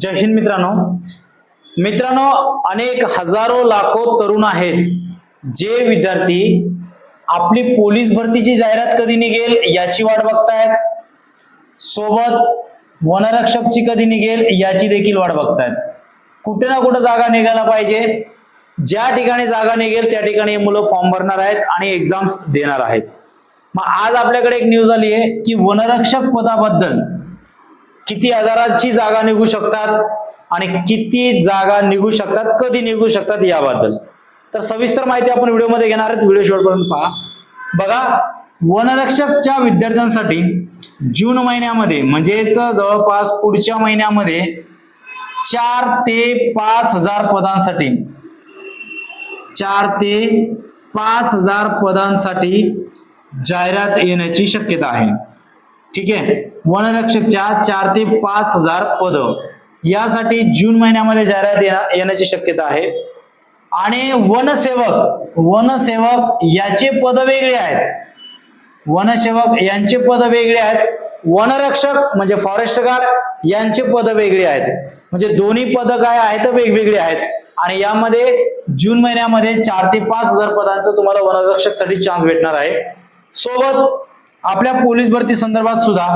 जय हिंद मित्रांनो. मित्रांनो अनेक हजारो लाखो तरुण आहेत जे विद्यार्थी आपली पोलीस भरतीची जाहिरात कधी निघेल याची वाट बघतायत. सोबत वनरक्षकची कधी निघेल याची देखील वाट बघतायत. कुठे ना कुठे जागा निघायला पाहिजे. ज्या ठिकाणी जागा निघेल त्या ठिकाणी हे मुलं फॉर्म भरणार आहेत आणि एक्झाम्स देणार आहेत. मग आज आपल्याकडे एक न्यूज आली आहे की वनरक्षक पदाबद्दल किती हजाराची जागा निघू शकतात आणि किती जागा निघू शकतात कधी निघू शकतात याबद्दल. तर सविस्तर माहिती आपण व्हिडिओमध्ये घेणार आहेत व्हिडिओ शेवटपर्यंत पहा. बघा वनरक्षकच्या विद्यार्थ्यांसाठी जून महिन्यामध्ये म्हणजेच जवळपास पुढच्या महिन्यामध्ये चार ते पाच हजार पदांसाठी चार ते पाच हजार पदांसाठी जाहिरात येण्याची शक्यता आहे. ठीक आहे? वनरक्षकच्या चार ते पाच हजार पद. यासाठी जून महिन्यामध्ये जाहिरात येण्याची शक्यता आहे. आणि वनसेवक वनसेवक याचे पद वेगळे आहेत. वनसेवक यांचे पद वेगळे आहेत. वनरक्षक म्हणजे फॉरेस्ट गार्ड यांचे पद वेगळे आहेत. म्हणजे दोन्ही पद काय आहेत वेगवेगळे आहेत. आणि यामध्ये जून महिन्यामध्ये चार ते पाच हजार पदांचं तुम्हाला वनरक्षकसाठी चान्स भेटणार आहे. सोबत आपल्या पोलीस भरती संदर्भात सुद्धा.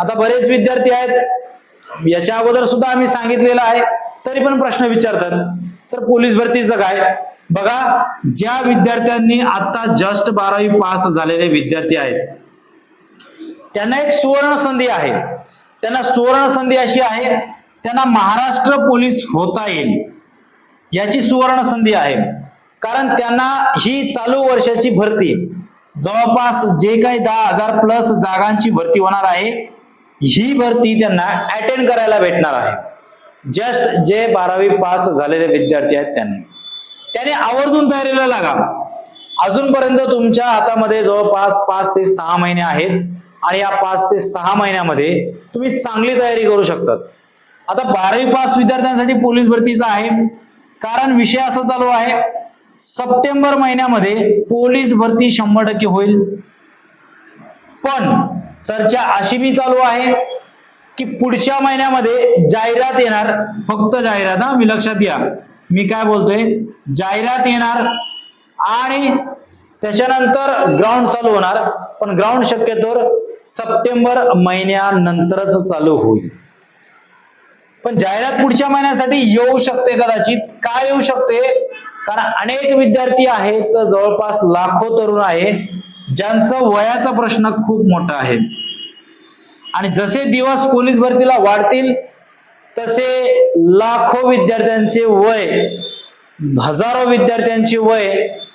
आता बरेच विद्यार्थी आहेत. याच्या अगोदर सुद्धा आम्ही सांगितलेलं आहे. तरी पण प्रश्न विचारतात. सर पोलीस भरतीचं काय? बघा ज्या विद्यार्थ्यांनी आता जस्ट बारावी पास झालेले विद्यार्थी आहेत त्यांना एक सुवर्ण संधी आहे. त्यांना सुवर्ण संधी अशी आहे त्यांना महाराष्ट्र पोलीस होता येईल. याची सुवर्ण संधी आहे. कारण त्यांना ही चालू वर्षाची भरती जवळपास जे काही दहा हजार प्लस जागांची भरती होणार आहे ही भरती त्यांना अटेंड करायला भेटणार आहे. जस्ट जे बारावी पास झालेले विद्यार्थी आहेत त्यांनी. त्याने आवर्जून तयारीला लागा. अजूनपर्यंत तुमच्या हातामध्ये जवळपास पाच ते सहा महिने आहेत आणि या पाच ते सहा महिन्यामध्ये तुम्ही चांगली तयारी करू शकतात. आता बारावी पास विद्यार्थ्यांसाठी पोलीस भरतीचा आहे. कारण विषय असा चालू आहे सप्टेंबर महिन्यामध्ये पोलीस भरती शंभर टक्के होईल. पण चर्चा अशी बी चालू आहे की पुढच्या महिन्यामध्ये जाहिरात येणार. फक्त जाहिरात हा? मी लक्षात घ्या. मी काय बोलतोय? जाहिरात येणार आणि त्याच्यानंतर ग्राउंड चालू होणार. पण ग्राउंड शक्यतोवर सप्टेंबर महिन्यानंतरच चालू होईल. पण जाहिरात पुढच्या महिन्यासाठी येऊ शकते कदाचित. काय येऊ शकते? कारण अनेक विद्यार्थी आहेत जवळपास लाखो तरुण आहे ज्यांचं वयाचा प्रश्न खूप मोठा आहे. आणि जसे दिवस पोलीस भरतीला वाढतील तसे लाखो विद्यार्थ्यांचे वय हजारो विद्यार्थ्यांचे वय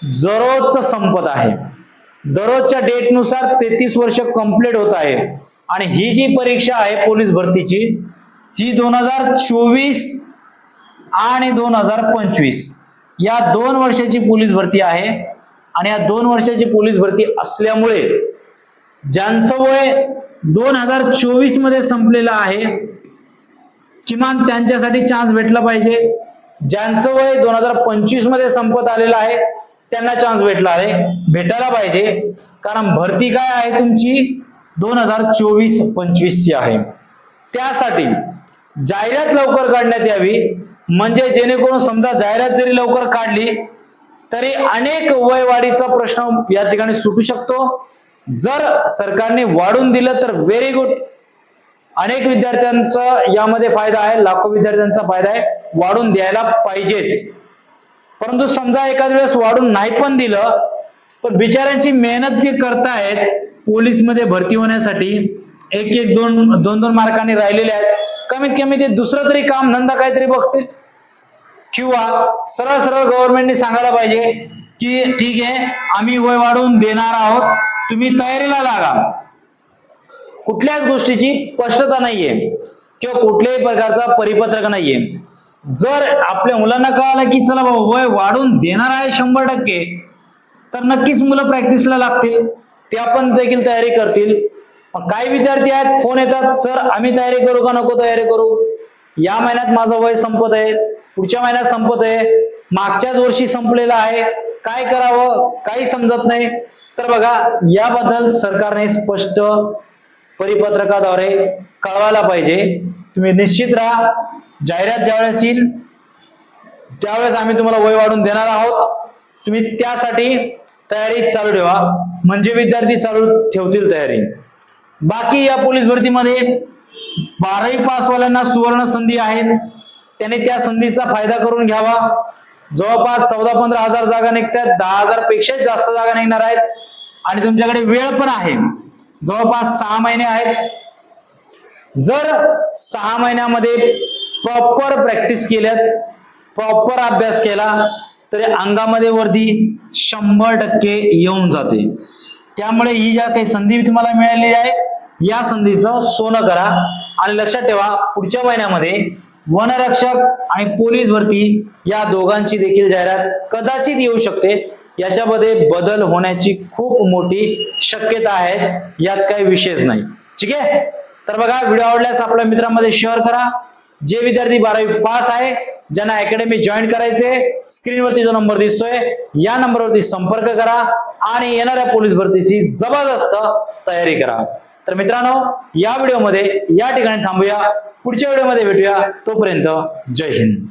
दररोजच संपत आहे. दररोजच्या डेटनुसार तेहतीस वर्ष कंप्लीट होत आहे. आणि ही जी परीक्षा आहे पोलीस भरतीची ही दोन हजार चोवीस आणि दोन हजार पंचवीस. या दोन वर्षाची पोलीस भरती आहे आणि या दोन वर्षाची पोलीस भरती असल्यामुळे ज्यांचं वय दोन हजार चोवीसमध्ये संपलेलं आहे किमान त्यांच्यासाठी चान्स भेटला पाहिजे. ज्यांचं वय दोन हजार पंचवीसमध्ये संपत आलेलं आहे त्यांना चान्स भेटला आहे भेटायला पाहिजे. कारण भरती काय आहे तुमची? दोन हजार चोवीस पंचवीसची आहे. त्यासाठी जाहिरात लवकर काढण्यात यावी. म्हणजे जेणेकरून समजा जाहिरात जरी लवकर काढली तरी अनेक वयवाढीचा प्रश्न या ठिकाणी सुटू शकतो. जर सरकारने वाढून दिलं तर व्हेरी गुड अनेक विद्यार्थ्यांचा यामध्ये फायदा आहे लाखो विद्यार्थ्यांचा फायदा आहे. वाढून द्यायला पाहिजेच. परंतु समजा एखाद्या वेळेस वाढून नाही पण दिलं पण बिचाऱ्यांची मेहनत जे करतायत पोलीसमध्ये भरती होण्यासाठी एक एक दोन दोन दोन मार्कांनी राहिलेले आहेत. कमीत कमी ते दुसरं तरी काम धंदा काहीतरी बघतील. किंवा सरळ सरळ गव्हर्नमेंटने सांगायला पाहिजे की ठीक आहे आम्ही वय वाढवून देणार आहोत. तुम्ही तयारीला लागा. कुठल्याच गोष्टीची स्पष्टता नाहीये किंवा कुठल्याही प्रकारचा परिपत्रक नाहीये. जर आपल्या मुलांना कळालं की चला बाबा वय वाढून देणार आहे शंभर टक्के तर नक्कीच मुलं प्रॅक्टिसला लागतील. ते आपण देखील तयारी करतील. पण काही विद्यार्थी आहेत फोन येतात सर आम्ही तयारी करू का? नको तयारी करू? या महिन्यात माझं वय संपत आहे. पुढच्या महिन्यात संपत आहे मागच्याच वर्षी संपलेलं आहे. काय करावं? काही समजत नाही. तर बघा याबद्दल सरकारने स्पष्ट परिपत्रकाद्वारे कळवायला पाहिजे. तुम्ही निश्चित राहा. जाहिरात ज्यावेळेस येईल त्यावेळेस आम्ही तुम्हाला वय वाढून देणार आहोत. तुम्ही त्यासाठी तयारी चालू ठेवा. म्हणजे विद्यार्थी चालू ठेवतील तयारी. बाकी या पोलीस भरतीमध्ये बारावी पासवाल्यांना सुवर्ण संधी आहे. त्याने त्या संधीचा फायदा करून घ्यावा. जवळपास चौदा पंधरा हजार जागा निघतात. दहा हजारपेक्षा जास्त जागा निघणार आहेत. आणि तुमच्याकडे वेळ पण आहे. जवळपास सहा महिने आहेत. जर सहा महिन्यामध्ये प्रॉपर प्रॅक्टिस केल्यात प्रॉपर अभ्यास केला तरी अंगामध्ये वरती शंभर टक्के येऊन जाते. त्यामुळे ही ज्या काही संधी तुम्हाला मिळालेली आहे या संधीचं सोनं करा. आणि लक्षात ठेवा पुढच्या महिन्यामध्ये वनरक्षक आणि पोलीस भरती या दोघांची देखील जाहिरात कदाचित येऊ शकते. याच्यामध्ये बदल होण्याची खूप मोठी शक्यता आहे. यात काही विशेष नाही. ठीक आहे? तर बघा व्हिडिओ आवडल्यास आपल्या मित्रांमध्ये शेअर करा. जे विद्यार्थी बारावी पास आहे ज्यांना अकॅडमी जॉईन करायचे स्क्रीनवरती जो नंबर दिसतोय या नंबरवरती संपर्क करा आणि येणाऱ्या पोलीस भरतीची जबरदस्त तयारी करा. तर मित्रांनो या व्हिडिओमध्ये या ठिकाणी थांबूया. पुढच्या व्हिडिओमध्ये भेटूया. तोपर्यंत जय हिंद.